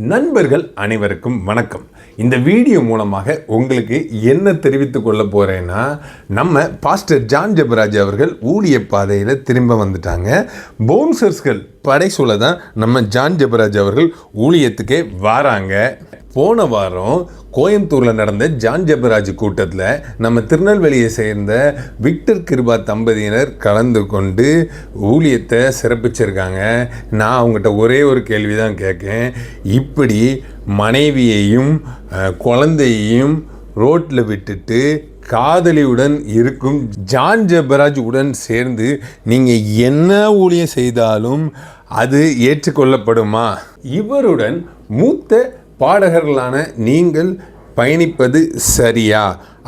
நண்பர்கள் அனைவருக்கும் வணக்கம். இந்த வீடியோ மூலமாக உங்களுக்கு என்ன தெரிவித்துக் கொள்ள போகிறேன்னா நம்ம பாஸ்டர் ஜான் ஜபராஜ் அவர்கள் ஊழிய பாதையில் திரும்ப வந்துட்டாங்க. பவுன்சர்ஸ்கள் படைசூலை தான் நம்ம ஜான் ஜெபராஜ் அவர்கள் ஊழியத்துக்கே வராங்க. போன வாரம் கோயம்புத்தூரில் நடந்த ஜான் ஜெபராஜ் கூட்டத்தில் நம்ம திருநெல்வேலியை சேர்ந்த விக்டர் கிருபா தம்பதியினர் கலந்து கொண்டு ஊழியத்தை சிறப்பிச்சிருக்காங்க. நான் அவங்ககிட்ட ஒரே ஒரு கேள்வி தான் கேட்கேன் இப்படி மனைவியையும் குழந்தையையும் ரோட்டில் விட்டுட்டு காதலியுடன் இருக்கும் ஜான் ஜெபராஜ் உடன் சேர்ந்து நீங்கள் என்ன ஊழியம் செய்தாலும் அது ஏற்றுக்கொள்ளப்படுமா? இவருடன் மூத்த பாடகர்களான நீங்கள் பயணிப்பது சரியா?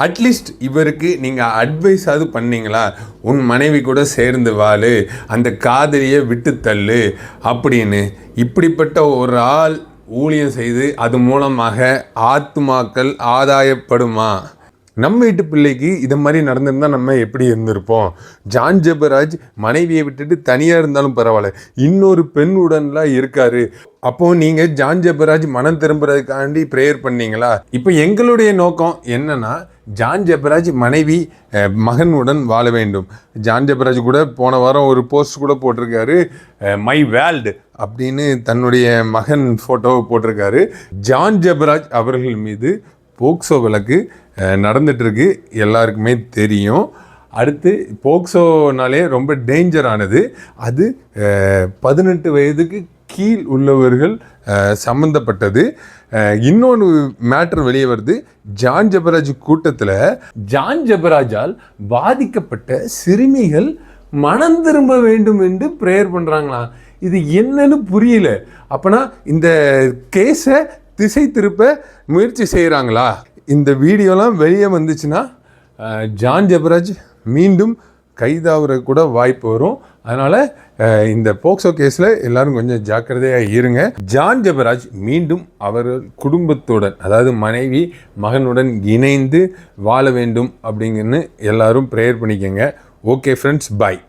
அட்லீஸ்ட் இவருக்கு நீங்கள் அட்வைஸாவது பண்ணீங்களா? உன் மனைவி கூட சேர்ந்து வாழு அந்த காதலியை விட்டு தள்ளு அப்படின்னு. இப்படிப்பட்ட ஒரு ஆள் ஊழியம் செய்து அது மூலமாக ஆத்துமாக்கள் ஆதாயப்படுமா? நம்ம வீட்டு பிள்ளைக்கு இதை மாதிரி நடந்திருந்தால் நம்ம எப்படி இருந்திருப்போம்? ஜான் ஜெபராஜ் மனைவியை விட்டுட்டு தனியாக இருந்தாலும் பரவாயில்ல. இன்னொரு பெண் உடன்லாம் இருக்காரு. அப்போ நீங்கள் ஜான் ஜெபராஜ் மனம் திரும்புறதுக்காண்டி ப்ரேயர் பண்ணீங்களா? இப்போ எங்களுடைய நோக்கம் என்னன்னா ஜான் ஜெபராஜ் மனைவி மகனுடன் வாழ வேண்டும். ஜான் ஜெபராஜ் கூட போன வாரம் ஒரு போஸ்ட் கூட போட்டிருக்காரு. மை வேல்டு அப்படின்னு தன்னுடைய மகன் ஃபோட்டோவை போட்டிருக்காரு. ஜான் ஜெபராஜ் அவர்கள் மீது போக்சோ வழக்கு அஹ், எல்லாருக்குமே தெரியும். அடுத்து போக்சோனாலே ரொம்ப டேஞ்சரானது. அது பதினெட்டு வயதுக்கு கீழ் உள்ளவர்கள் சம்மந்தப்பட்டது இன்னொன்று மேட்ரு வெளியே வருது. ஜான் ஜபராஜ் கூட்டத்தில் ஜான் ஜபராஜால் பாதிக்கப்பட்ட சிறுமிகள் மனம் திரும்ப வேண்டும் என்று ப்ரேயர் பண்ணுறாங்களா இது என்னன்னு புரியல. அப்போனா இந்த கேஸை திசை திருப்ப முயற்சி செய்கிறாங்களா இந்த வீடியோலாம் வெளியே வந்துச்சுன்னா ஜான் ஜெபராஜ் மீண்டும் கைதாகிற கூட வாய்ப்பு வரும். அதனால் இந்த போக்சோ கேஸில் எல்லோரும் கொஞ்சம் ஜாக்கிரதையாக இருங்க. ஜான் ஜெபராஜ் மீண்டும் அவர் குடும்பத்துடன் அதாவது மனைவி மகனுடன் இணைந்து வாழ வேண்டும் அப்படிங்கன்னு எல்லாரும் ப்ரேயர் பண்ணிக்கோங்க. Okay friends bye